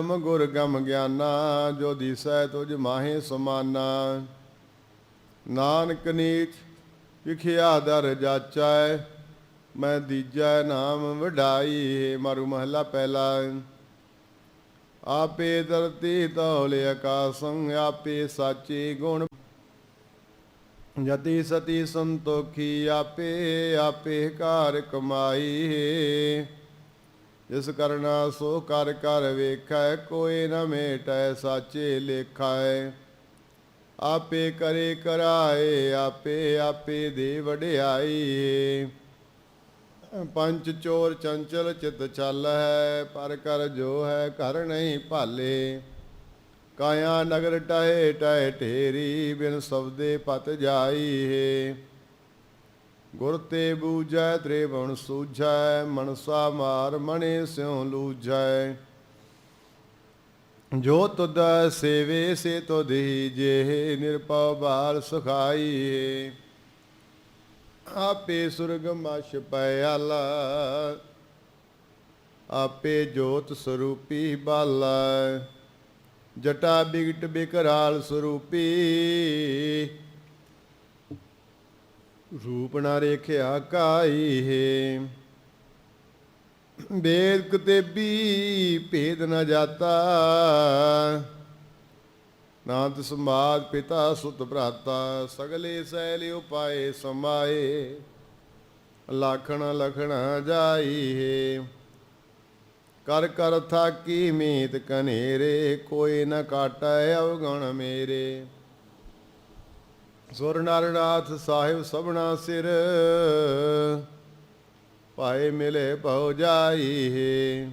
ਗਮ ਗੁਰ ਗਮ ਗਿਆਨਾ, ਜੋ ਦਿਸੈ ਤੁਝ ਮਾਹੇ ਸਮਾਨਾ। ਨਾਨਕ ਨੀਚ ਵਿਖਿਆ ਦਰ ਜਾਚੈ, ਮੈਂ ਦੀਜੈ ਨਾਮ ਵਡਾਈ ਮਾਰੂ ਮਹਲਾ ਪਹਿਲਾ। ਆਪੇ ਧਰਤੀ ਤੌਲੇ ਆਕਾਸੰ, ਆਪੇ ਸਾਚੇ ਗੁਣ। ਜਤੀ ਸਤੀ ਸੰਤੋਖੀ, ਆਪੇ ਆਪੇ ਘਰ ਕਮਾਈ। ਜਿਸ ਕਰਨਾ ਸੋ ਕਰ ਕਰ ਵੇਖੈ, ਕੋਈ ਨ ਮੇਟੈ, ਸਾਚੇ ਲੇਖੈ ਆਪੇ ਕਰੇ ਕਰਾਏ, ਆਪੇ ਆਪੇ ਦੇ ਵਡਿਆਈ ਪੰਚ ਚੋਰ ਚੰਚਲ ਚਿਤ ਚੱਲ ਹੈ ਪਰ ਕਰ ਜੋ ਹੈ ਘਰ ਨਹੀਂ ਭਾਲੇ। ਕਾਇਆ ਨਗਰ ਟਹਿ ਟਹਿ, ਢੇਰੀ ਬਿਨ ਸਬਦੇ ਪਤ ਜਾਈ ਹੈ ਗੁਰ ਤੇ ਬੂਝੈ ਤ੍ਰਿਵਣ ਸੂਝੈ, ਮਨਸਾ ਮਾਰ ਮਣੇ ਸਿਉ ਲੂਝੈ। ਜੋ ਤੁਧ ਸੇਵੇ, ਸੇ ਤੁਧੀ ਜੇ ਨਿਰਪਉ ਬਾਲ ਸੁਖਾਈ ਆਪੇ ਸੁਰਗ ਮਛ ਪਿਆਲਾ ਆਪੇ ਜੋਤ ਸਰੂਪੀ ਬਾਲਾ। ਜਟਾ ਬਿਗਟ ਬਿਕਰਾਲ ਸਰੂਪੀ ਰੂਪ ਨਾ ਰੇਖਿਆ ਕਾਈ ਹੈ। ਵੇਦ ਕਤੇਬੀ ਭੇਦ ਨਾ ਜਾਤਾ। ਨਾਨਕ ਸਮਾਦ ਪਿਤਾ ਸੁਤ ਭਰਾਤਾ। ਸਗਲੇ ਸੈਲ ਉਪਾਏ ਸਮਾਏ। ਲਖਣ ਲਖਣ ਜਾਈ ਹੈ। ਕਰ ਕਰ ਥਾਕੀ ਮੀਤ ਕਨੇਰੇ। ਕੋਈ ਨ ਕਾਟੈ ਅਵਗਣ ਮੇਰੇ। ਸੁਰ ਨਰਨਾਥ ਸਾਹਿਬ ਸਭਨਾ ਸਿਰ ਪਾਏ ਮਿਲੇ ਭਉ ਜਾਈ ਹੈ।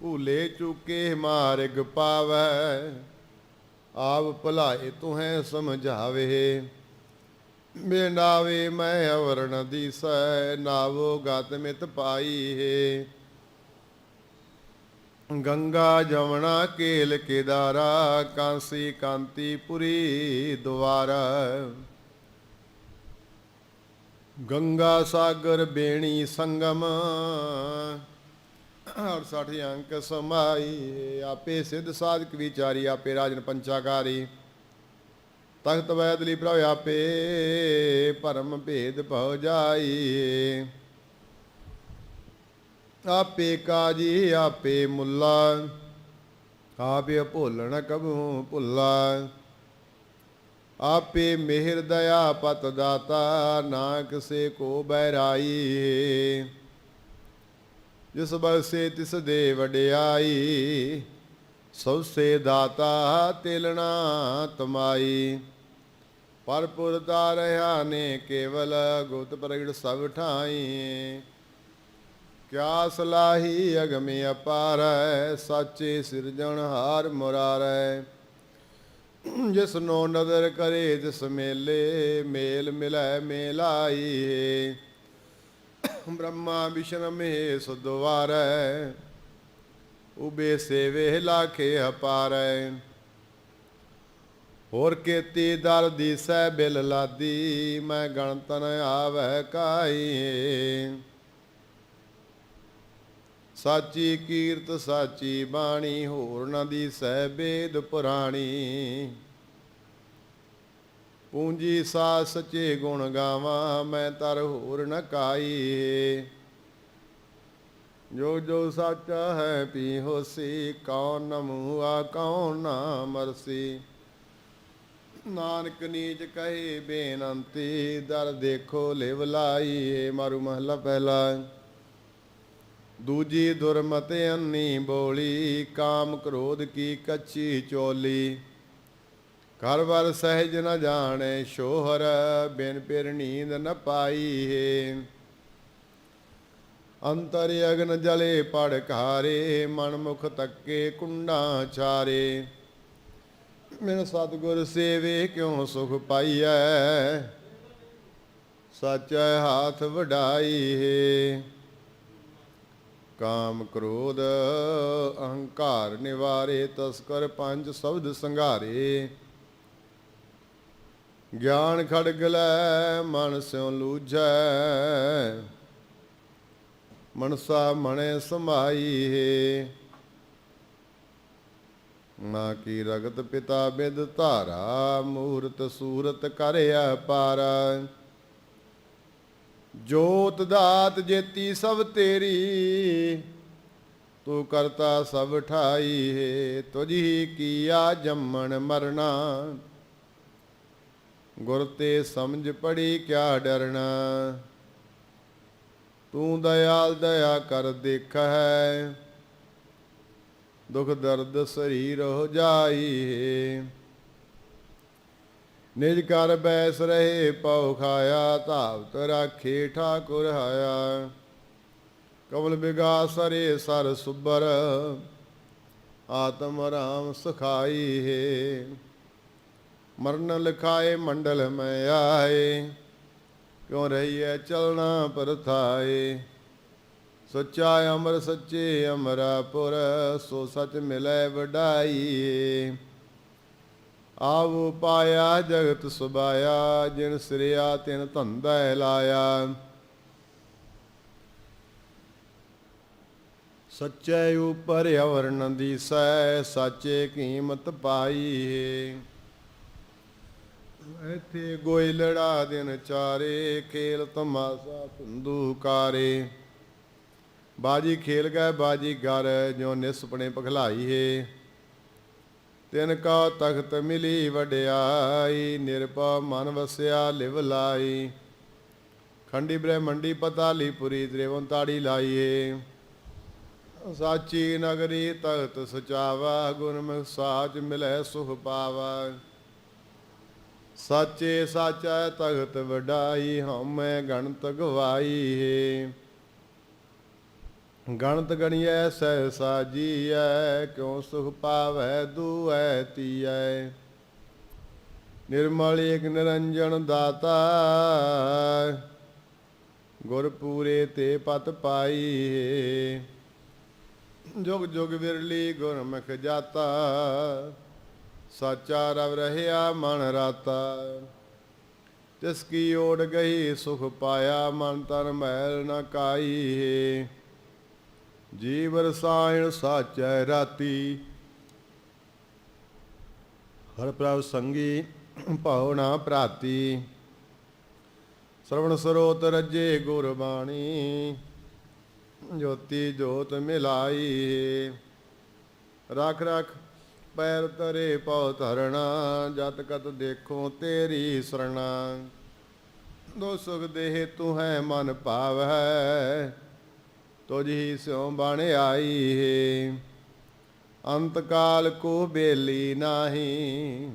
ਭੂਲੇ ਚੁਕੇ ਮਾਰਗ ਪਾਵੈ, ਆਪ ਭਲਾਏ ਤੁਹੈ ਸਮਝਾਵੇ। ਬੇਨਾਵੇ ਮੈਂ ਅਵਰਣ ਦੀਸੈ, ਨਾਵੋ ਗਤ ਮਿਤ ਪਾਈ ਹੈ। ਗੰਗਾ ਜਮਨਾ ਕੇਲ ਕੇਦਾਰਾ, ਕਾਂਸੀ ਕਾਂਤੀ ਪੁਰੀ ਦੁਆਰਾ। ਗੰਗਾ ਸਾਗਰ ਬੇਣੀ ਸੰਗਮ 68 ਅੰਕ ਸਮਾਈ, ਆਪੇ ਸਿੱਧ ਸਾਧਕ ਵਿਚਾਰੀ, ਆਪੇ ਰਾਜਨ ਪੰਚਾਕਾਰੀ। ਤਖਤ ਵੈਦਲੀ ਪ੍ਰਭ ਆਪੇ ਭਰਮ ਭੇਦ ਭਉ ਜਾਈ। ਆਪੇ ਕਾਜੀ, ਆਪੇ ਮੁੱਲਾ। ਆਪੇ ਭੁੱਲਣ ਕਬੂ ਭੁੱਲਾ। ਆਪੇ ਮਿਹਰ ਦਇਆ ਪਤ ਦਾਤਾ, ਨਾ ਕਿਸੇ ਕੋ ਬਹਿਰਾਈ। ਜਿਸ ਬਸੇ ਤਿਸ ਦੇ ਵਡਿਆਈ ਸਭ ਸੇ ਦਾਤਾ ਤਿਲਣਾ ਤਮਾਈ। ਪਰਪੁਰ ਦਾ ਰਹਾ ਨੇ ਕੇਵਲ ਗੁਪਤ ਪ੍ਰਗਟ ਸਭ ਠਾਈ। ਕਿਆ ਸਲਾਹੀ ਅਗਮੇ ਅਪਾਰੈ, ਸਾਚੇ ਸਿਰਜਣਹਾਰ ਮੁਰਾਰੈ। ਜਿਸ ਨੋ ਨਦਰ ਕਰੇ, ਤਿਸ ਮੇਲੇ ਮੇਲ ਮਿਲੈ ਮੇਲਾਈ। ਬ੍ਰਹਮਾ ਵਿਸ਼ਨ ਮਹੇਸ਼ ਦੁਆਰੈ ਉਬੇ ਸੇਵੇ ਲਾਖੇ ਅਪਾਰੈ ਹੋਰ ਕੇਤੀ ਦਰ ਦੀਸੈ ਬਿਲ ਲਾਦੀ, ਮੈਂ ਗਣਤਨ ਆਵੈ ਕਾਈ। ਸਾਚੀ ਕੀਰਤ, ਸਾਚੀ ਬਾਣੀ, ਹੋਰ ਨ ਦੀ ਸਹਿ ਬੇਦ ਪੁਰਾਣੀ। ਪੂੰਜੀ ਸਾ ਸਚੇ ਗੁਣ ਗਾਵਾਂ, ਮੈਂ ਤਰ ਹੋਰ ਨ ਕਾਈ। ਜੋ ਜੋ ਸਾਚਾ ਹੈ ਪੀ ਹੋਸੀ, ਕੌਣ ਨ ਕੌਣ ਨਾ ਮਰਸੀ ਨਾਨਕ ਨੀਚ ਕਹੇ ਬੇਨੰਤੀ, ਦਰ ਦੇਖੋ ਲਿਵ ਲਾਈ ਮਾਰੂ ਮਹਲਾ ਪਹਿਲਾ। ਦੂਜੀ ਦੁਰਮਤ ਅੰਨੀ ਬੋਲੀ, ਕਾਮ ਕ੍ਰੋਧ ਕੀ ਕੱਚੀ ਚੋਲੀ। ਘਰ ਵਰ ਸਹਿਜ ਨ ਜਾਣੇ, ਸ਼ੋਹਰ ਬਿਨ ਪਿਰ ਨੀਂਦ ਨ ਪਾਈ ਹੈ। ਅੰਤਰ ਅਗਨ ਜਲੇ ਪੜ ਘਾਰੇ, ਮਨ ਮੁਖ ਤੱਕੇ ਕੁੰਡਾ ਚਾਰੇ ਮੇਰਾ ਸਤਿਗੁਰ ਸੇਵੇ ਕਿਉ ਸੁਖ ਪਾਈਐ? ਸੱਚੈ ਹਾਥ ਵਡਾਈ ਹੈ। ਕਾਮ ਕ੍ਰੋਧ, ਅਹੰਕਾਰ ਨਿਵਾਰੇ ਤਸਕਰ ਪੰਜ ਸ਼ਬਦ ਸੰਘਾਰੇ। ਗਿਆਨ ਖੜਗ ਲੈ ਮਨ ਸਿਉ ਲੂਝੈ। ਮਨਸਾ ਮਣੇ ਸਮਾਈ ਹੈ ਨਾ ਕੀ ਰਗਤ ਪਿਤਾ ਬਿਦ ਧਾਰਾ, ਮੂਰਤ ਸੂਰਤ ਕਰਿਆ ਪਾਰਾ। ਜੋਤ ਦਾਤ ਜੇਤੀ ਸਭ ਤੇਰੀ, ਤੂੰ ਕਰਤਾ ਸਭ ਠਾਈ ਹੈ, ਤੁਝੀ ਕੀਆ ਜੰਮਣ ਮਰਨਾ। ਗੁਰ ਤੇ ਸਮਝ ਪੜੀ ਕਿਆ ਡਰਨਾ। ਤੂੰ ਦਇਆਲ ਦਇਆ ਕਰ ਦੇਖ ਹੈ ਦੁਖ ਦਰਦ ਸਰੀਰ ਹੋ ਜਾਈ ਹੈ। ਨਿਜ ਕਰ ਬੈਸ ਰਹੇ ਪਉ ਖਾਇਆ ਧਾਵਤ ਰਾਖੇ ਠਾਕੁਰ ਹਾਇਆ ਕਮਲ ਬਿਗਾਸਰੇ ਸਰ ਸੁਬਰ ਆਤਮ ਰਾਮ ਸਖਾਈ ਹੈ ਮਰਨ ਲਿਖਾਏ ਮੰਡਲ ਮੈਂ ਆਏ ਕਿਉ ਰਹੀਐ ਚਲਣਾ ਪਰਥਾਏ ਸੱਚਾ ਅਮਰ ਸੱਚੇ ਅਮਰਾਪੁਰ ਸੋ ਸਚ ਮਿਲੈ ਵਡਾਈ ਆਵ ਪਾਇਆ ਜਗਤ ਸੁਬਾਇਆ ਜਿਨ ਸਿਰਿਆ ਤਿਨ ਧੰਦਾ ਲਾਇਆ। ਸੱਚੇ ਉਪਰ ਅਵਰਨ ਦੀਸੈ ਸਾਚੇ ਕੀਮਤ ਪਾਈ ਇੱਥੇ ਗੋਇ ਲੜਾ ਦਿਨ ਚਾਰੇ, ਖੇਲ ਤਮਾਸਾ ਧੰਦੂ ਕਾਰੇ ਬਾਜੀ ਖੇਲ ਗਏ, ਬਾਜੀ ਗਰ ਜੋ ਨਿਸਪਣੇ ਪਖਲਾਈ ਏ। ਤਿਨ ਕਾ ਤਖਤ ਮਿਲੀ ਵਡਿਆਈ ਨਿਰਪਾ ਮਨ ਵਸਿਆ ਲਿਵ ਲਾਈ। ਖੰਡੀ ਬ੍ਰਹਮੰਡੀ ਪਤਾਲੀ ਪੁਰੀ ਦਰੇਵਨ ਤਾੜੀ ਲਾਈਏ। ਸਾਚੀ ਨਗਰੀ ਤਖਤ ਸਚਾਵਾ, ਗੁਰਮੁਖ ਸਾਚ ਮਿਲੈ ਸੁਖ ਪਾਵਾ। ਸਾਚੇ ਸਾਚਾ ਤਖਤ ਵਡਾਈ, ਹਉਮੈ ਗਣਤ ਗਵਾਈ ਹੈ। ਗਣਤ ਗਣੀਐ ਸਹਿ ਸਾਜੀਐ ਕਿਉ ਸੁਖ ਪਾਵੈ, ਦੂਐ, ਤੀਐ। ਨਿਰਮਲ ਏਕ ਨਿਰੰਜਨ ਦਾਤਾ, ਗੁਰ ਪੂਰੇ ਤੇ ਪਤ ਪਾਈ। ਜੁਗ ਜੁਗ ਵਿਰਲੀ ਗੁਰਮੁਖ ਜਾਤਾ, ਸਾਚਾ ਰਵ ਰਹਿਆ ਮਨ ਰਾਤਾ। ਤਿਸ ਕੀ ਓੜ ਗਈ, ਸੁਖ ਪਾਇਆ ਮਨ ਤਨ ਮਹਿਲ ਨ ਕਾਈ। ਜੀਵ ਰਸਾਇਣ ਸਾਚੈ ਰਾਤੀ। ਹਰ ਪ੍ਰਭ ਸੰਗੀ ਭਾਵਨਾ ਪ੍ਰਾਤੀ ਸਰਵਣ ਸਰੋਤ ਰਜੇ ਗੁਰ ਬਾਣੀ, ਜੋਤੀ ਜੋਤ ਮਿਲਾਈ। ਰਖ ਰਖ ਪੈਰ ਤਰੇ ਪਉ ਧਰਣਾ, ਜਤ ਕਤ ਦੇਖੋ ਤੇਰੀ ਸਰਣਾ। ਦੋ ਸੁਖ ਦੇਹ ਤੂੰ ਹੈ ਮਨ ਭਾਵੈ ਤੁਝੀ ਸਿਉ ਬਣ ਆਈ ਹੈ ਅੰਤ ਕਾਲ ਕੋ ਬੇਲੀ ਨਾਹੀ।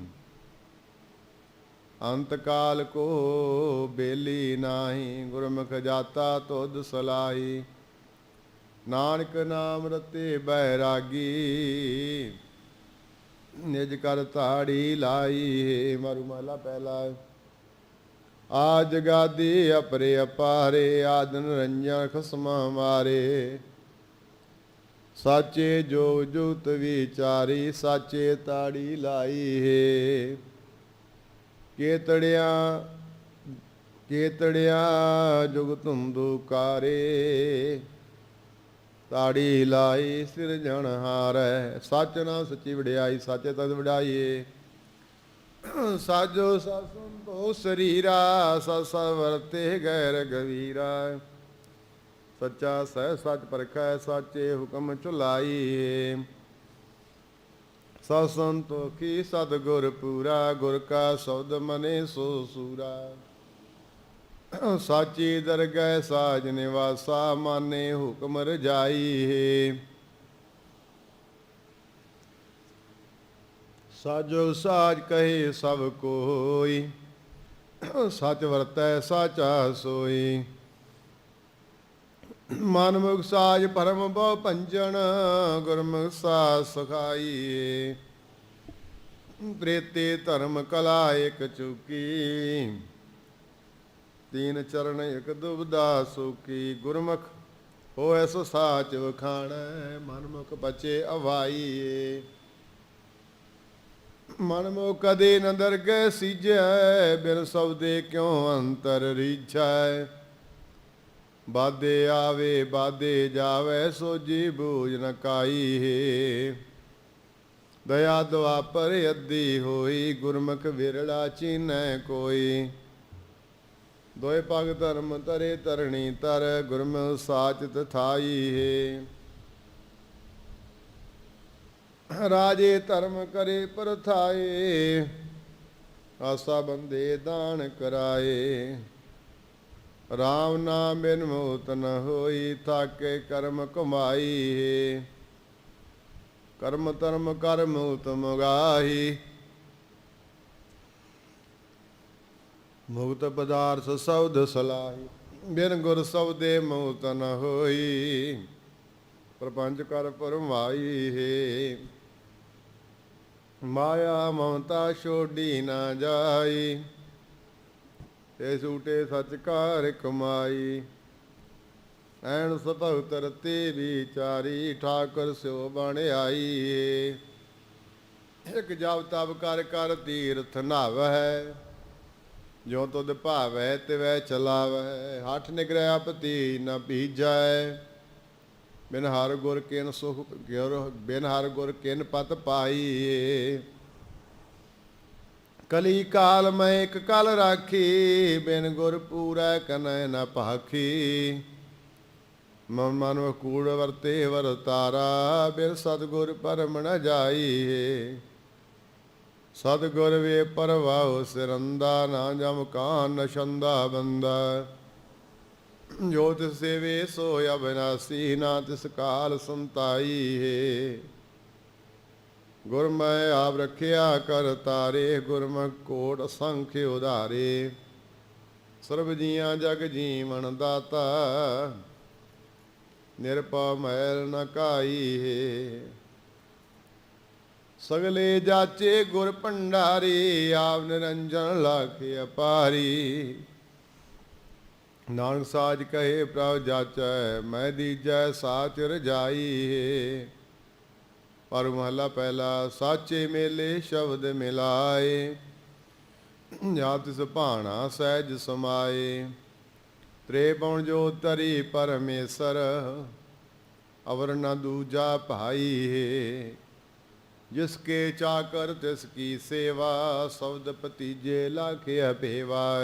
ਅੰਤ ਕਾਲ ਕੋ ਬੇਲੀ ਨਾਹੀ। ਗੁਰਮੁਖ ਜਾਤਾ ਤੁਧ ਸਲਾਈ ਨਾਨਕ ਨਾਮ ਰਤੇ ਬੈਰਾਗੀ ਨਿਜ ਕਰ ਤਾੜੀ ਲਾਈ ਹੈ ਮਾਰੂ ਮਾਲਾ ਪਹਿਲਾ। ਆਜ ਗਾਦੀ ਅਪਰੇ ਅਪਾਰੇ ਆਦਨ ਨਿਰੰਜਨ ਖਸਮਾ ਮਾਰੇ। ਸਾਚੇ ਜੋ ਜੁਤ ਵਿਚਾਰੀ, ਸਾਚੇ ਤਾੜੀ ਲਾਈ ਹੈ। ਕੇਤੜਿਆ ਕੇਤੜਿਆ ਜੁਗ ਤੁੰਦੂ ਤਾੜੀ ਲਾਈ ਸਿਰਜਣ ਹਾਰੈ, ਸੱਚ ਨਾਮ ਸੱਚੀ ਵਡਿਆਈ, ਸਾਚੇ ਤਦ ਵਡਾਈਏ ਸਾਜੋ ਸਸੰਤੋ ਸਰੀਰਾ ਸਸ ਵਰਤੇ ਗੈਰ ਗਵੀਰਾ ਸੱਚਾ ਸਹਿ ਸੱਚ ਪਰਖੈ ਸਾਚੇ ਹੁਕਮ ਚੁਲਾਈ ਸਤ ਸੰਤੋਖੀ ਸਤਿਗੁਰ ਪੂਰਾ ਗੁਰ ਕਾ ਸ਼ਬਦ ਮਨੇ ਸੋ ਸੂਰਾ ਸਾਚੀ ਦਰਗਹਿ ਸਾਜ ਨਿਵਾਸਾ ਮਾਨੇ ਹੁਕਮ ਰਜਾਈ ਸਾਜੋ ਸਾਜ ਕਹੇ ਸਭ ਕੋਈ। ਸਚ ਵਰਤੈ ਸਾਚਾ ਸੋਈ। ਮਨ ਮੁਖ ਸਾਜ ਪਰਮ ਬਹੁ ਪੰਜਨ ਗੁਰਮੁਖ ਸਾਜ ਸਖਾਈ। ਪ੍ਰੇਤੇ ਧਰਮ ਕਲਾ ਇਕ ਚੁਕੀ। ਤੀਨ ਚਰਨ ਇਕ ਦੁਬਦਾ ਸੁਕੀ। ਗੁਰਮੁਖ ਹੋਐ ਸੋ ਸਾਚ ਵਖਾਣੈ, ਮਨਮੁਖ ਬਚੇ ਅਵਾਈ ਮਨ ਮੋ ਕਦੇ ਨ ਦਰਗਹਿ ਸੀਜੈ, ਬਿਨ ਸਬਦੇ ਕਿਉ ਅੰਤਰ ਰੀਝੈ? ਬਾਦੇ ਆਵੇ ਬਾਦੇ ਜਾਵੇ ਸੋਜੀ ਬੂਝ ਨ ਕਾਈ ਹੈ। ਦਇਆ ਦੁਆਪਰ ਅੱਧੀ ਹੋਈ, ਗੁਰਮੁਖ ਵਿਰਲਾ ਚੀਨੈ ਕੋਈ। ਦੋਏ ਪਗ ਧਰਮ ਤਰੇ ਤਰਣੀ ਤਰ ਗੁਰਮੁਖ ਸਾਚਤ ਥਾਈ ਹੈ। ਰਾਜੇ ਧਰਮ ਕਰੇ ਪਰਥਾਏ, ਆਸਾ ਬੰਦੇ ਦਾਨ ਕਰਾਏ। ਰਾਮ ਨਾਮ ਬਿਨ ਮੋਤ ਨ ਹੋਈ, ਥਾਕੇ ਕਰਮ ਕਮਾਈ ਕਰਮ ਧਰਮ ਕਰ ਮੂਤ ਮੁਗਾਹੀ ਮੁਕਤ ਪਦਾਰਥ ਸਬਦ ਸਲਾਹੀ, ਬਿਨ ਗੁਰ ਸਬਦੇ ਮੋਤ ਨ ਹੋਈ। ਪ੍ਰਪੰਚ ਕਰ ਪਰਮਾਈ ਹੈ। ਮਾਇਆ ਮਮਤਾ ਛੋਡੀ ਨਾ ਜਾਈ। ਤੇ ਸੂਟੇ ਸਚ ਕਾਰ ਕਮਾਈ। ਐਨ ਸਭਉ ਤਰਤੇ ਵਿਚਾਰੀ ਠਾਕੁਰ ਸਿਓ ਬਣ ਆਈ। ਇਕ ਜਬ ਤਬ ਕਰ ਕਰ ਤੀਰਥ ਨਾਵੈ ਜੋ ਤੁਧ ਭਾਵੈ ਤਿਵੈ ਚਲਾਵੈ ਹੱਠ ਨਿਗਰੈ ਆਪਤੀ ਨ ਬੀਜੈ ਬਿਨ ਹਰ ਗੁਰ ਕਿਨ ਸੁਖ ਗੁਰ ਬਿਨ ਹਰ ਗੁਰ ਕਿਨ ਪਤ ਪਾਈ। ਕਲੀ ਕਾਲ ਮੈਂ ਇੱਕ ਕਲ ਰਾਖੀ, ਬਿਨ ਗੁਰ ਪੂਰੈ ਕਨੈ ਨ ਭਾਖੀ। ਮਨ ਮਨ ਕੂੜ ਵਰਤੇ ਵਰਤਾਰਾ ਬਿਨ ਸਤਗੁਰ ਪਰਮ ਨ ਜਾਈ। ਸਤਗੁਰ ਵੇ ਪਰਵਾਉ ਸਿਰੰਦਾ, ਨਾ ਜਮ ਕਾਨ ਨਸ਼ੰਦਾ ਬੰਦਾ। ਜੋ ਤਿਸ ਸੇਵੇ, ਸੋ ਅਬਨਾਸੀ, ਨਾ ਤਿਸ ਕਾਲ ਸੰਤਾਈ ਹੈ। ਗੁਰ ਮੈਂ ਆਪ ਰਖਿਆ ਕਰ ਤਾਰੇ ਗੁਰਮੁਖ ਕੋਟ ਅਸੰਖ ਉਧਾਰੇ। ਸਰਬ ਜੀਆਂ ਜਗ ਜੀਵਨ ਦਾਤਾ ਨਿਰਪਾ ਮੈਲ ਨ ਕਾਈ ਹੈ। ਸਗਲੇ ਜਾਚੇ ਗੁਰ ਭੰਡਾਰੀ, ਆਪ ਨਿਰੰਜਨ ਲਾਖੇ ਅਪਾਰੀ। ਨਾਨਕ ਸਾਜ ਕਹੇ ਪ੍ਰਭ ਜਾਚੈ, ਮੈਂ ਦੀਜੈ ਸਾਚ ਰਜਾਈ ਪਰ ਮਹਲਾ ਪਹਿਲਾ, ਸਾਚੇ ਮੇਲੇ ਸ਼ਬਦ ਮਿਲਾਏ। ਜਾਂ ਤਿਸ ਭਾਣਾ ਸਹਿਜ ਸਮਾਏ। ਤ੍ਰੇ ਪਉਣ ਜੋ ਤਰੀ ਪਰਮੇਸ਼ਰ, ਅਵਰ ਨ ਦੂਜਾ ਭਾਈ ਹੈ ਜਿਸ ਕੇ ਚਾਕਰ ਤਿਸ ਕੀ ਸੇਵਾ, ਸ਼ਬਦ ਪਤੀਜੇ ਲਾਖੇ ਅਭੇਵਾ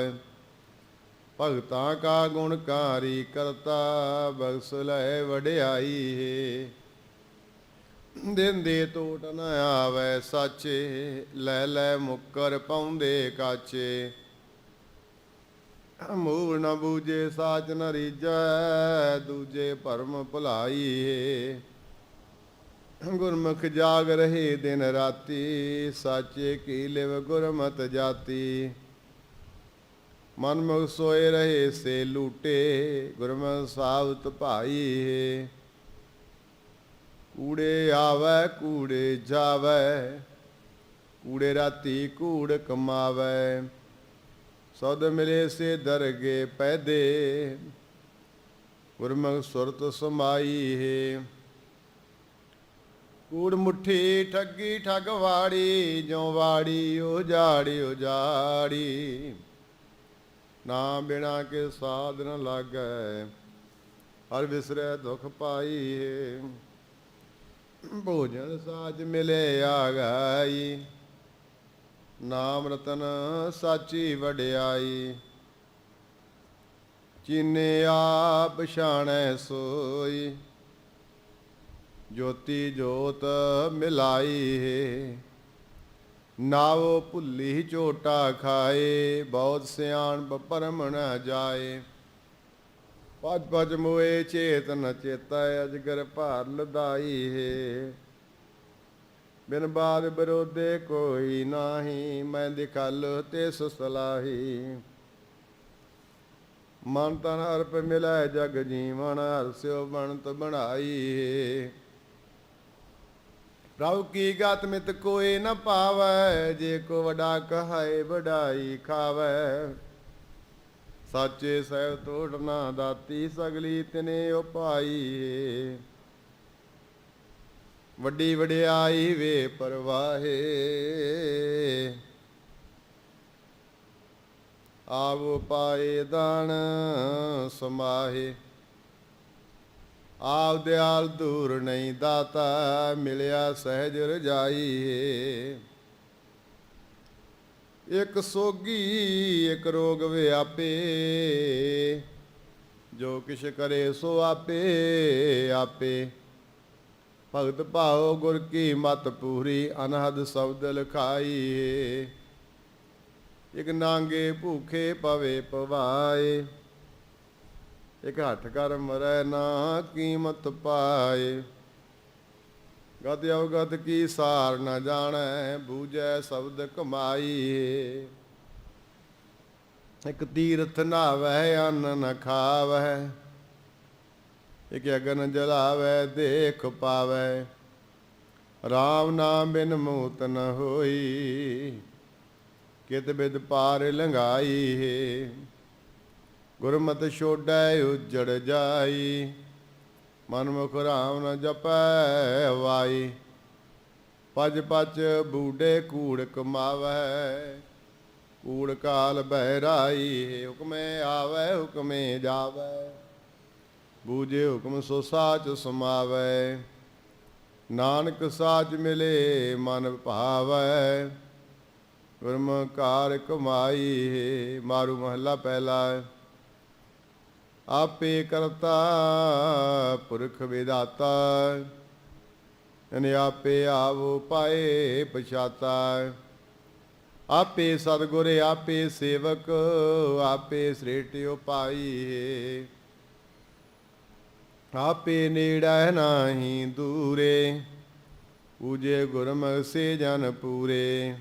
ਭਗਤਾਂ ਕਾ ਗੁਣਕਾਰੀ ਕਰਤਾ, ਬਖਸ ਲੈ ਵਡਿਆਈ ਹੈ। ਦਿਨ ਦੇ ਟੋਟ ਨ ਆਵੇ ਸਾਚੇ, ਲੈ ਲੈ ਮੁੱਕਰ ਪਾਉਂਦੇ ਕਾਚੇ। ਮੂਲ ਨ ਬੂਝੇ ਸਾਚ ਨ ਰੀਜੈ ਦੂਜੇ ਭਰਮ ਭੁਲਾਈ ਹੈ। ਗੁਰਮੁਖ ਜਾਗ ਰਹੇ ਦਿਨ ਰਾਤੀ, ਸਾਚੇ ਕੀ ਲਿਵ ਗੁਰਮਤ ਜਾਤੀ। ਮਨਮੁਖ ਸੋਏ ਰਹੇ ਸੇ ਲੂਟੇ ਗੁਰਮੁਖ ਸਾਬਤ ਭਾਈ ਕੂੜੇ ਆਵੇ, ਕੂੜੇ ਜਾਵੇ, ਕੂੜੇ ਰਾਤੀ ਕੂੜ ਕਮਾਵੇ। ਸਦ ਮਿਲੇ ਸੇ ਦਰਗੇ ਪੈਦੇ ਗੁਰਮੁਖ ਸੁਰਤ ਸਮਾਈ ਹੈ। ਕੂੜ ਮੁੱਠੀ ਠੱਗੀ ਠੱਗ ਵਾੜੀ ਜੋ ਵਾੜੀ ਉਜਾੜੀ ਉਜਾੜੀ ਨਾ ਬਿਨਾ ਕੇ ਸਾਧ ਨ ਲਾਗੈ, ਹਰ ਵਿਸਰੈ ਦੁਖ ਪਾਈ। ਹੈ ਭੋਜਨ ਸਾਜ ਮਿਲੇ ਆਗਾਈ, ਨਾਮ ਰਤਨ ਸਾਚੀ ਵਡਿਆਈ। ਚੀਨੇ ਆਪ ਛਾਣੈ ਸੋਈ, ਜੋਤੀ ਜੋਤ ਮਿਲਾਈ। ਹੈ ਨਾਵ ਭੁੱਲੀ ਝੋਟਾ ਖਾਏ ਬਹੁਤ ਸਿਆਣ ਪਰਮ ਨ ਜਾਏ। ਪਜ ਪਜ ਮੋਏ ਚੇਤਨ ਚੇਤਾ, ਅਜਗਰ ਭਾਰ ਲਦਾਈ ਹੈ। ਬਿਨ ਬਾਦ ਵਿਰੋਧੇ ਕੋਈ ਨਾਹੀ, ਮੈਂ ਦਿਖਲ ਤੇ ਸੁਸਲਾਹੀ। ਮਨ ਤਨ ਅਰਪ ਮਿਲੈ, ਜਗ ਜੀਵਨ ਹਰਸਿਓ ਬਣਤ ਬਣਾਈ ਪ੍ਰਭ ਕੀ ਗਤ ਮਿਤ ਕੋਈ ਨ ਪਾਵੈ, ਜੇ ਕੋ ਵਡਾ ਕਹਾਏ ਵਡਾਈ ਖਾਵੈ। ਸਾਚੇ ਸਹਿਬ ਤੋੜਨਾ ਦਾਤੀ, ਸਗਲੀ ਤਿਨੇ ਉਪਾਈ। ਵੱਡੀ ਵਡਿਆਈ ਵੇ ਪਰਵਾਹੇ। ਆਵ ਪਾਏ ਦਾਨ ਸਮਾਹੇ। ਆਪ ਦਿਆਲ ਦੂਰ ਨਹੀਂ ਦਾਤਾ, ਮਿਲਿਆ ਸਹਿਜ ਰਜਾਈ। ਇੱਕ ਸੋਗੀ, ਇੱਕ ਰੋਗ ਵਿਆਪੇ ਜੋ ਕਿਛ ਕਰੇ ਸੋ ਆਪੇ ਆਪੇ। ਭਗਤ ਭਾਉ ਗੁਰ ਕੀ ਮਤ ਪੂਰੀ, ਅਨਹਦ ਸ਼ਬਦ ਲਖਾਈ। ਇਕ ਨਾਂਗੇ ਭੂਖੇ ਪਵੇ ਪਵਾਏ। ਇਕ ਹੱਠ ਕਰ ਮਰੈ ਨਾ ਕੀਮਤ ਪਾਏ। ਗਤ ਅਵਗਤ ਕੀ ਸਾਰ ਨ ਜਾਣੈ, ਬੂਝੈ ਸ਼ਬਦ ਕਮਾਈ ਇਕ ਤੀਰਥ ਨਾਵੈ, ਅੰਨ ਨ ਖਾਵੈ। ਇਕ ਅਗਨ ਜਲਾਵੈ, ਦੇਖ ਪਾਵੈ। RAM ਨਾਮ ਬਿਨ ਮੂਤ ਨ ਹੋਈ, ਕਿਤ ਬਿਦ ਪਾਰ ਲੰਘਾਈ ਗੁਰਮਤਿ ਛੋੜੈ ਉਜੜ ਜਾਈ ਮਨਮੁਖ ਰਾਮ ਨ ਜਪੈ ਵਾਈ। ਪਜ ਪਚ ਬੂਡੇ ਕੂੜ ਕਮਾਵੈ, ਕੂੜ ਕਾਲ ਬਹਿਰਾਈ, ਹੁਕਮੇ ਆਵੈ, ਹੁਕਮੇ ਜਾਵੈ। ਬੂਝੇ ਹੁਕਮ ਸੋ ਸਾਚ ਸਮਾਵੈ, ਨਾਨਕ ਸਾਚ ਮਿਲੇ ਮਨ ਭਾਵੈ। ਗੁਰਮ ਗੁਰਮਕਾਰ ਕਮਾਈ, ਮਾਰੂ ਮਹੱਲਾ ਪਹਿਲਾ। ਆਪੇ ਕਰਤਾ ਪੁਰਖ ਵਿਦਾਤਾ ਅਨੇ ਆਪੇ ਆਵੋ ਪਾਏ ਪਛਾਤਾ। ਆਪੇ ਸਤਿਗੁਰ, ਆਪੇ ਸੇਵਕ, ਆਪੇ ਸ੍ਰੇਟਿਓ ਪਾਈ ਆਪੇ ਨੇੜਾ ਨਾਹੀ ਦੂਰੇ, ਪੂਜੇ ਗੁਰਮੁਖ ਸੇ ਜਨ ਪੂਰੇ।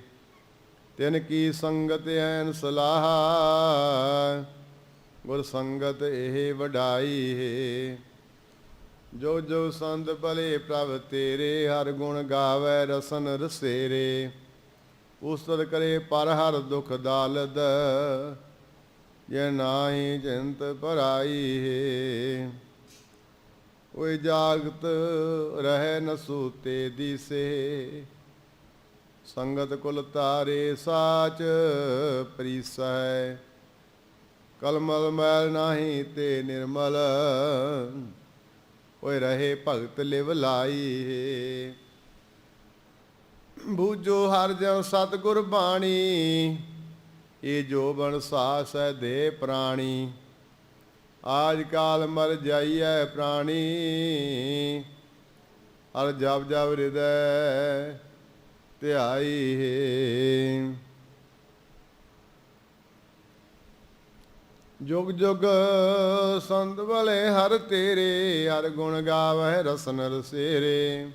ਤਿਨ ਕੀ ਸੰਗਤ ਐਨ ਸਲਾਹ ਗੁਰ ਸੰਗਤ ਇਹ ਵਡਾਈ ਹੈ। ਜੋ ਜੋ ਸੰਤ ਭਲੇ ਪ੍ਰਭ ਤੇਰੇ, ਹਰ ਗੁਣ ਗਾਵੇ ਰਸਨ ਰਸੇਰੇ। ਉਸਤਤ ਕਰੇ ਪਰ ਹਰ ਦੁਖ ਦਾਲਦ ਜੇ ਨਾਹੀ ਚਿੰਤ ਪਰਾਈ ਹੈ। ਓਏ ਜਾਗਤ ਰਹਿ ਨ ਸੂਤੇ ਦੀਸੇ, ਸੰਗਤ ਕੁਲ ਤਾਰੇ ਸਾਚ ਪ੍ਰੀਸੈ। ਕਲਮਲ ਮੈਲ ਨਾਹੀ ਤੇ ਨਿਰਮਲ, ਓਏ ਰਹੇ ਭਗਤ ਲਿਵ ਲਾਈ ਬੂਝੋ ਹਰ ਜਨ ਸਤਿਗੁਰ ਬਾਣੀ ਇਹ ਜੋ ਬਣ ਸਾਸ ਹੈ ਦੇ ਪ੍ਰਾਣੀ। ਆਜ ਕਾਲ ਮਰ ਜਾਈਐ ਪ੍ਰਾਣੀ, ਹਰ ਜਬ ਜਬ ਹਿਰਦੈ ਧਿਆਈ। ਜੁਗ ਜੁਗ ਸੰਤ ਭਲੇ ਹਰ ਤੇਰੇ, ਹਰ ਗੁਣ ਗਾਵਹਿ ਰਸਨ ਰਸੇਰੇ।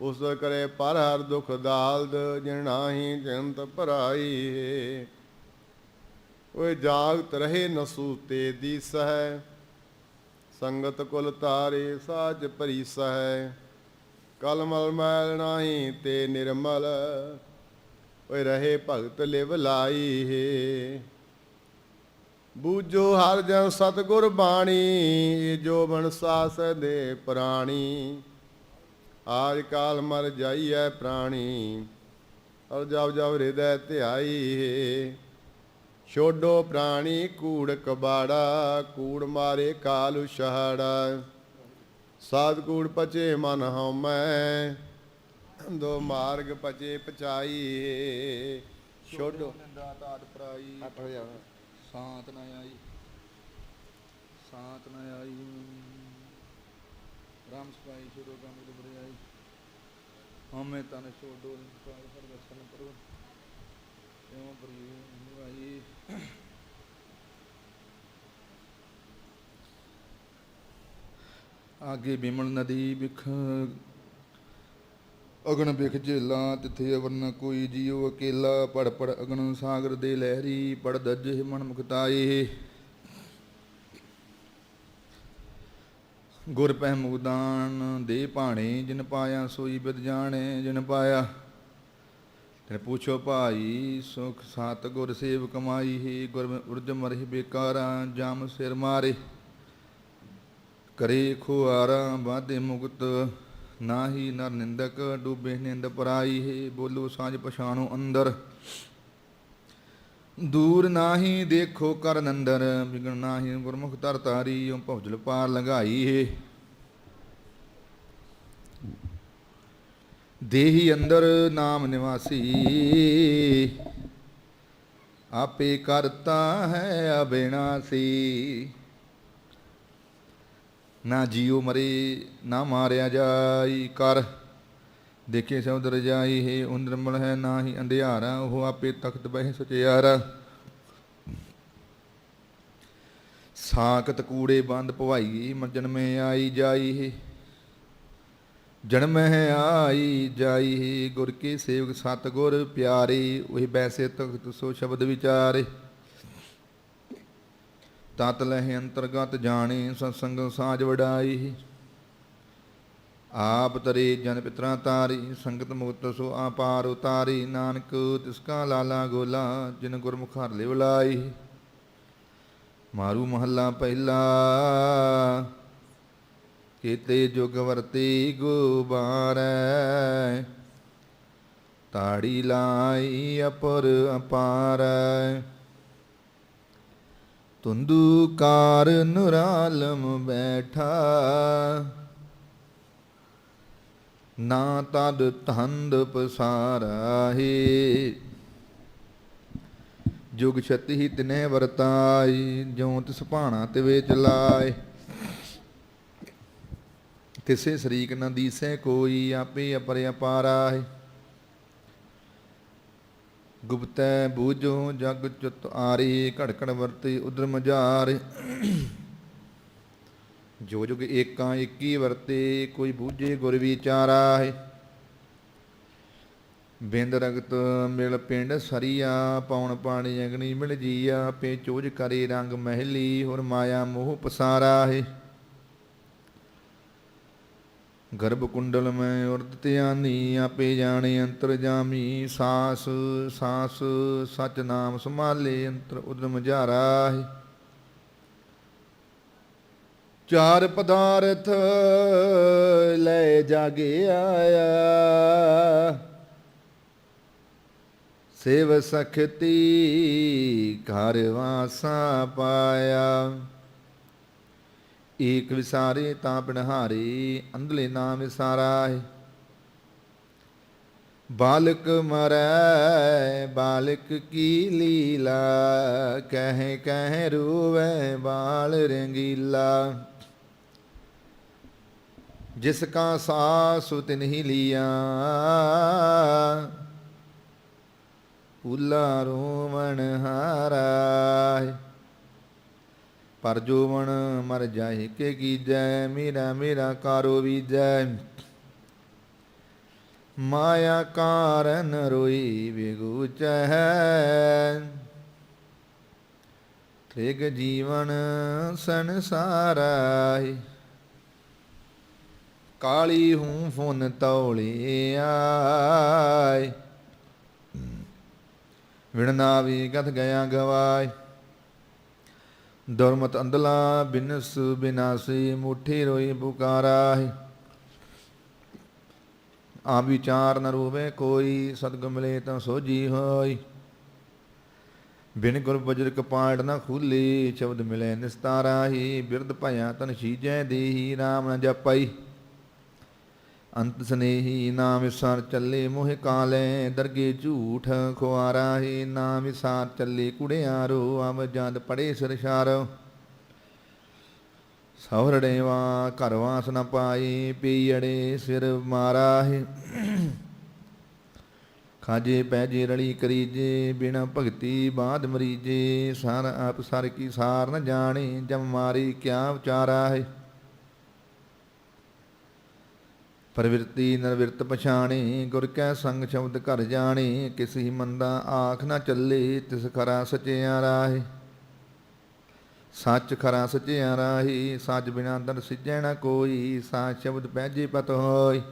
ਉਸ ਕਰੇ ਪਰ ਹਰ ਦੁਖ ਦਾਲਦ, ਜਿਨ ਜੰਤ ਚਿੰਤ ਭਰਾਈ ਹੈ ਓਏ ਜਾਗਤ ਰਹੇ ਨਸੂਤੇ ਦੀ ਸਹਿ ਸੰਗਤ ਕੁਲ ਤਾਰੇ ਸਾਜ ਭਰੀ ਸਹਿ। ਕਲਮਲ ਮੈਲ ਨਾਹੀ ਤੇ ਨਿਰਮਲ, ਓਏ ਰਹੇ ਭਗਤ ਲਿਵ ਲਾਈ ਹੈ ਬੂਝੋ ਹਰ ਜਨ ਸਤਗੁਰ ਬਾਣੀ ਜੋ ਬਣ ਸਾਸ ਦੇ ਪ੍ਰਾਣੀ। ਆਜ ਕਾਲ ਮਰ ਜਾਈਐ ਪ੍ਰਾਣੀ ਅਰ ਜਬ ਜਬ ਹਿਰਦੈ ਧਿਆਈ। ਛੋਡੋ ਪ੍ਰਾਣੀ ਕੂੜ ਕਬਾੜਾ, ਕੂੜ ਮਾਰੇ ਕਾਲੂ ਸ਼ਹਾੜਾ ਸਾਧ ਕੂੜ ਪਚੇ ਮਨ ਹਉਮੈ ਦੋ ਮਾਰਗ ਪਚੇ ਪਚਾਈ। ਛੋਡੋ। ਨਿੰਦਾ ਤਾੜ ਪਰਾਈ ਅੱਠ ਸਾਤ ਨਾ ਆਈ। ਸਾਤ ਨਾ ਆਈ। ਰਾਮ ਸਪਾਈ ਛੋੜੋ ਗਮ ਦੁਬਰੇ ਆਈ ਹਮੇ ਤਨ ਛੋੜੋ ਨਿਕਾਲ ਪਰ ਦਰਸ਼ਨ ਕਰੋ। ਕਿਉਂ ਬਰੀ ਆਈ? ਆਗੇ ਬਿਮਲ ਨਦੀ ਵਿਖ ਅਗਨ ਬਿਖ ਜੇਲਾ ਤਿਥੇ ਅਵਰਨ ਕੋਈ ਜੀਉ ਅਕੇਲਾ, ਪੜ ਪੜ ਅਗਨ ਸਾਗਰ ਦੇ ਲਹਿਰੀ, ਪੜ ਦਜੇ ਮਨ ਮੁਖਤਾਏ। ਗੁਰ ਪਹਿ ਮੁਗਦਾਨ ਦੇ ਭਾਣੇ, ਜਿਨ ਪਾਇਆ ਸੋਈ ਬਿਦ ਜਾਣੇ, ਜਿਨ ਪਾਇਆ। ਤੇ ਪੁੱਛੋ ਭਾਈ, ਸੁਖ ਸਤ ਗੁਰ ਸੇਵ ਕਮਾਈ ਹੈ, ਗੁਰ ਉਰਜ ਮਰਿ ਬੇਕਾਰਾ, ਜਾਮ ਸਿਰ ਮਾਰੇ। ਕਰੇ ਖੁਆਰਾ ਬਾਧੇ ਮੁਕਤ। ਨਾ ਹੀ ਨਰ ਨਿੰਦਕ, ਡੂਬੇ ਨਿੰਦ ਪਰਾਈ ਹੈ, ਬੋਲੋ ਸਾਂਝ ਪਛਾਣੋ ਅੰਦਰ। ਦੂਰ ਨਾਹੀ ਦੇਖੋ ਕਰ ਨੰਦਰ ਬਿਗਣ ਨਾਹੀ ਗੁਰਮੁਖ ਤਰ ਤਾਰੀ ਓ ਭੌਜਲ ਪਾਰ ਲੰਘਾਈ ਏ ਦੇਹੀ ਅੰਦਰ ਨਾਮ ਨਿਵਾਸੀ, ਆਪੇ ਕਰਤਾ ਹੈ ਅਬਿਨਾਸੀ ਨਾ ਜੀਉ ਮਰੇ, ਨਾ ਮਾਰਿਆ ਜਾਈ ਕਰ। ਦੇਖੇ ਸ਼ਬਦ ਰਜਾਈ ਹੈ ਉਹ ਨਿਰਮਲ ਹੈ ਨਾ ਹੀ ਅੰਧਿਆਰਾ, ਉਹ ਆਪੇ ਤਖਤ ਬਹਿ ਸੁਚਿਆਰਾ। ਸਾਖਤ ਕੂੜੇ ਬੰਦ ਭਵਾਈ ਮਜਨ ਜਨਮੇ ਆਈ ਜਾਈ ਹੈ। ਜਨਮ ਹੈ ਆਈ ਜਾਈ ਹੈ, ਗੁਰ ਕੇ ਸੇਵਕ ਸਤ ਗੁਰ ਪਿਆਰੇ, ਉਹੀ ਬੈਸੇ ਤਖਤ ਸੋ ਸ਼ਬਦ ਵਿਚਾਰੇ। ਤਤ ਲਹਿ ਅੰਤਰਗਤ ਜਾਣੇ ਸਤਸੰਗ ਸਾਜ ਵਡਾਈ। ਆਪ ਤਰੇ ਜਨ ਪਿਤਰਾ ਤਾਰੀ, ਸੰਗਤ ਮੁਕਤ ਸੋ ਆਪਾਰ ਉਤਾਰੀ। ਨਾਨਕ ਤਿਸ ਕਾ ਲਾਲਾ ਗੋਲਾ, ਜਿਨ ਗੁਰਮੁਖ ਹਰ ਲਿਵ ਲਾਈ। ਮਾਰੂ ਮਹੱਲਾ ਪਹਿਲਾ, ਕੀਤੇ ਜੁਗ ਵਰਤੀ ਗੁਬਾਰੈ। ਤਾੜੀ ਲਾਈ ਅਪਰ ਅਪਾਰੈ। ਤੁੰਦੂ ਕਾਰ ਨੁਰਾਲਮ ਬੈਠਾ। ਨਾ ਤਦ ਤੰਦ ਪਸਾਰਾਹੀ। ਜੁਗ ਛਤੀ ਹੀ ਤਿਨੇ ਵਰਤਾਈ, ਜਿਉ ਤਿਸ ਭਾਣਾ ਤੇ ਵੇਚ ਲਾਏ ਕਿਸੇ ਸਰੀਕ ਨ ਦੀਸੈ ਕੋਈ, ਆਪੇ ਅਪਰ ਅਪਾਰਾ ਹੈ ਗੁਪਤੈ ਬੂਝੋ ਜਗ ਚੁਤ ਆਰੀ ਘੜਕੜ ਵਰਤੀ ਉਦਰ ਮਝਾਰ। ਜੋ ਜੁਗ ਏਕਾਂ ਏਕੀ ਵਰਤੇ, ਕੋਈ ਬੂਝੇ ਗੁਰ ਵਿਚਾਰਾ ਹੈ ਬਿੰਦ ਰਗਤ ਮਿਲ ਪਿੰਡ ਸਰੀਆ ਪੌਣ ਪਾਣੀ ਅਗਨੀ ਮਿਲ ਜੀਆ, ਪੇ ਚੋਜ ਕਰੇ ਰੰਗ ਮਹਿਲੀ, ਹੋਰ ਮਾਇਆ ਮੋਹ ਪਸਾਰਾ ਹੈ ਗਰਭ ਕੁੰਡਲ ਮੈਂ ਉਰਦ ਧਿਆਨੀ ਆਪੇ ਜਾਣੇ ਅੰਤਰ ਜਾਮੀ। ਸਾਸ ਸਾਸ ਸਚ ਨਾਮ ਸੰਭਾਲੇ ਅੰਤਰ ਉਦਮ ਜਾਰਾ ਹੈ। ਚਾਰ ਪਦਾਰਥ ਲੈ ਜਾਗੇ ਆਇਆ। ਸੇਵ ਸਖਤੀ ਘਰ ਵਾਸਾ ਪਾਇਆ। ਏਕ ਵਿਸਾਰੇ ਤਾਂ ਬਿਨਹਾਰੇ, ਅੰਧਲੇ ਨਾਮ ਵਿਸਾਰਾ ਬਾਲਕ ਮਰੈ, ਬਾਲਕ ਕੀ ਲੀਲਾ, ਕਹਿ ਕਹਿ ਰੂਵੈ ਬਾਲ ਰੰਗੀਲਾ। ਜਿਸ ਕਾ ਸਾਸੁ ਤਿਨਹੀ ਲੀਆ ਪੂਲਾ ਰੋਵਣ ਹਾਰਾ ਪਰ ਜੋ ਮਰ ਜਾਏ ਕੇ ਕੀਜੈ, ਮੇਰਾ ਮੇਰਾ ਕਾਰੋ ਵੀਜੈ ਮਾਇਆ ਕਾਰਨ ਰੋਈ ਵਿਗੂਚੈ ਤ੍ਰਿਗ ਜੀਵਨ ਸੰਸਾਰਾ ਹੈ। ਕਾਲੀ ਹੂੰ ਫੁਨ ਤੌਲੀ ਆਏ ਵਿਣਨਾ ਵੀ ਗਤ ਗਿਆ ਗਵਾਏ ਦੁਰਮਤ ਅੰਦਲਾ ਬਿਨਸ ਬਿਨਾਸੀ, ਮੁਠੀ ਰੋਈ ਪੁਕਾਰਾ ਆ ਵਿਚਾਰ ਨ ਰੂਵੇ ਕੋਈ ਸਤਿਗੁਰ ਮਿਲੇ ਤਾਂ ਸੋਜੀ ਹੋਈ। ਬਿਨ ਗੁਰ ਬਜਰ ਕਪਾੜ ਨਾ ਖੁੱਲੀ, ਸ਼ਬਦ ਮਿਲੇ ਨਿਸਤਾਰਾ ਹੀ ਬਿਰਧ ਭਇਆ ਤਨ ਸੀਜੈ ਦੇਹੀ RAM ਨ ਜਪਈ। ਅੰਤ ਸਨੇਹੀ ਨਾਮ ਵਿਸਾਰ ਚੱਲੇ ਮੋਹ ਕਾਲੇ, ਦਰਗੇ ਝੂਠ ਖੁਆਰਾ ਹੀ ਨਾਮ ਵਿਸਾਰ ਚੱਲੇ, ਕੁੜਿਆਰੋ ਅਬ ਜਦ ਪੜੇ ਸਰਸ਼ਾਰੋ ਸਵਰੜੇ ਵਾ ਘਰ ਵਾਸ ਨ ਪਾਈ ਪੀੜੇ ਸਿਰ ਮਾਰਾ ਹੈ ਖਾਜੇ ਪੈਜੇ ਰਲੀ ਕਰੀਜੇ, ਬਿਨਾ ਭਗਤੀ ਬਾਦ ਮਰੀਜੇ। ਸਰ ਆਪ ਸਰ ਕੀ ਸਾਰ ਨ ਜਾਣੇ, ਜਮ ਮਾਰੀ ਕਿਆ ਵਿਚਾਰਾ ਹੈ ਪ੍ਰਵਿਰਤੀ ਨਿਰਵਿਰਤ ਪਛਾਣੀ, ਗੁਰ ਕੈ ਸੰਗ ਸ਼ਬਦ ਘਰ ਜਾਣੇ, ਕਿਸ ਮੰਦਾ ਆਖ ਨਾ ਚੱਲੇ, ਤਿਸ ਖਰਾ ਸਚਿਆ ਰਾਹੇ। ਸੱਚ ਖਰਾ ਸਚਿਆ ਰਾਹੀ ਸੱਚ ਬਿਨਾ ਦਰ ਸਿਜੈ ਨਾ ਕੋਈ ਸਾਚ ਸ਼ਬਦ ਪਹਿਜੇ ਪਤ ਹੋਈ।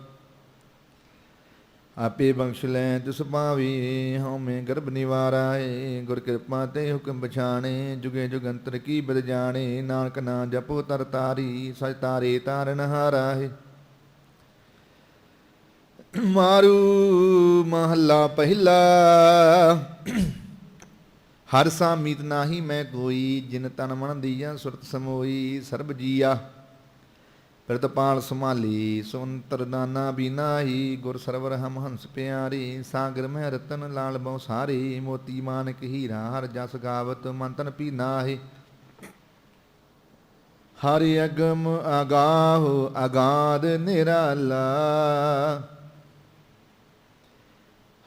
ਆਪੇ ਬਖਸ਼ ਲੈ ਤਿਸ ਪਾਵੀ ਹਉਮੈ ਗਰਭ ਨਿਵਾਰਾਏ, ਗੁਰ ਕਿਰਪਾ ਤੇ ਹੁਕਮ ਪਛਾਣੇ, ਜੁਗੇ ਜੁਗੰਤਰ ਕੀ ਬਦ ਜਾਣੇ ਨਾਨਕ ਨਾ ਜਪੋ ਤਰ ਤਾਰੀ ਸਚ ਤਾਰੇ ਤਾਰਨ ਹਾਰਾਏ ਮਾਰੂ ਮਹੱਲਾ ਪਹਿਲਾ। ਹਰ ਸਾ ਮੀਤ ਨਾਹੀ ਮੈਂ ਕੋਈ ਜਿਨ ਤਨ ਮਨ ਦੀਆ ਸੁਰਤ ਸਮੋਈ, ਸਰਬ ਜੀਆ। ਪ੍ਰਤਪਾਲ ਸੰਭਾਲੀ, ਸੁੰਤਰ ਦਾਨਾ ਬੀਨਾਹੀ ਗੁਰ ਸਰਵਰ ਹਮ ਹੰਸ ਪਿਆਰੀ, ਸਾਗਰ ਮਹਿ ਰਤਨ ਲਾਲ ਬਹੁ ਸਾਰੇ, ਮੋਤੀ ਮਾਨਕ ਹੀਰਾ, ਹਰ ਜਸ ਗਾਵਤ ਮੰਤਨ ਪੀ ਨਾਹੀ। ਹਰਿ ਅਗਮ ਅਗਾਹੋ, ਅਗਾਧ ਨਿਰਾਲਾ।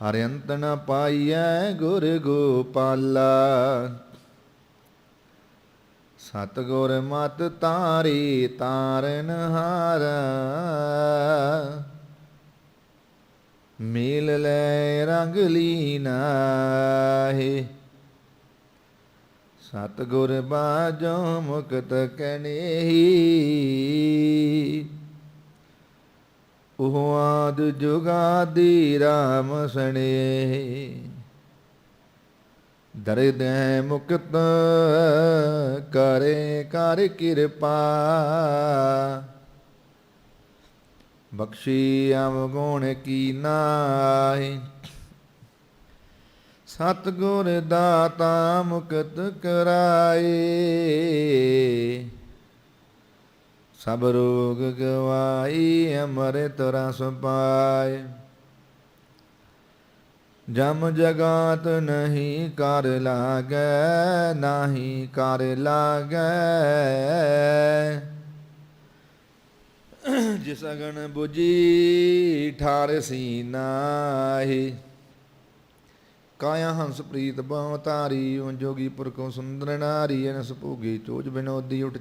ਹਰਿ ਅੰਤ ਨ ਪਾਈਐ ਗੁਰ ਗੋਪਾਲਾ। ਸਤਗੁਰ ਮਤ ਤਾਰੀ ਤਾਰਨ ਹਾਰਾ। ਮੇਲ ਲੈ ਰੰਗ ਲੀਨਾ ਹੈ ਸਤਗੁਰ ਬਾਜੋ ਮੁਕਤ ਕਨੇਹੀ। ਉਹ ਆਦ ਜੁਗਾਦੀ RAM ਸਣੇ। ਦਰਦ ਮੁਕਤ ਕਰੇ, ਕਰ ਕਿਰਪਾ। ਬਖਸ਼ੀ ਅਵਗੁਣ ਕੀ ਨਾਹੀ। ਸਤਗੁਰ ਦਾਤਾ ਮੁਕਤ ਕਰਾਏ। ਸਭ ਰੋਗ ਗਵਾਈ, ਅਮਰਤ ਰਸ ਪਾਏ। ਜਮ ਜਗਾਤ ਨਹੀਂ ਕਰ ਲਾਗੈ, ਨਹੀਂ ਕਰ ਲਾਗੈ। ਜਿਸ ਅਗਨ 부ਜੀ ਠਾਰ ਸੀ ਨਾਹੀ। ਕਾਇਆ ਹੰਸ ਪ੍ਰੀਤ ਬਹੁ ਤਾਰੀ ਓ ਜੋਗੀ ਪੁਰਖੋ ਸੁੰਦਰ ਨਾਰੀ, ਅਨਸ ਭੋਗੀ, ਚੋਜ ਬਿਨੋਦੀ ਉਠ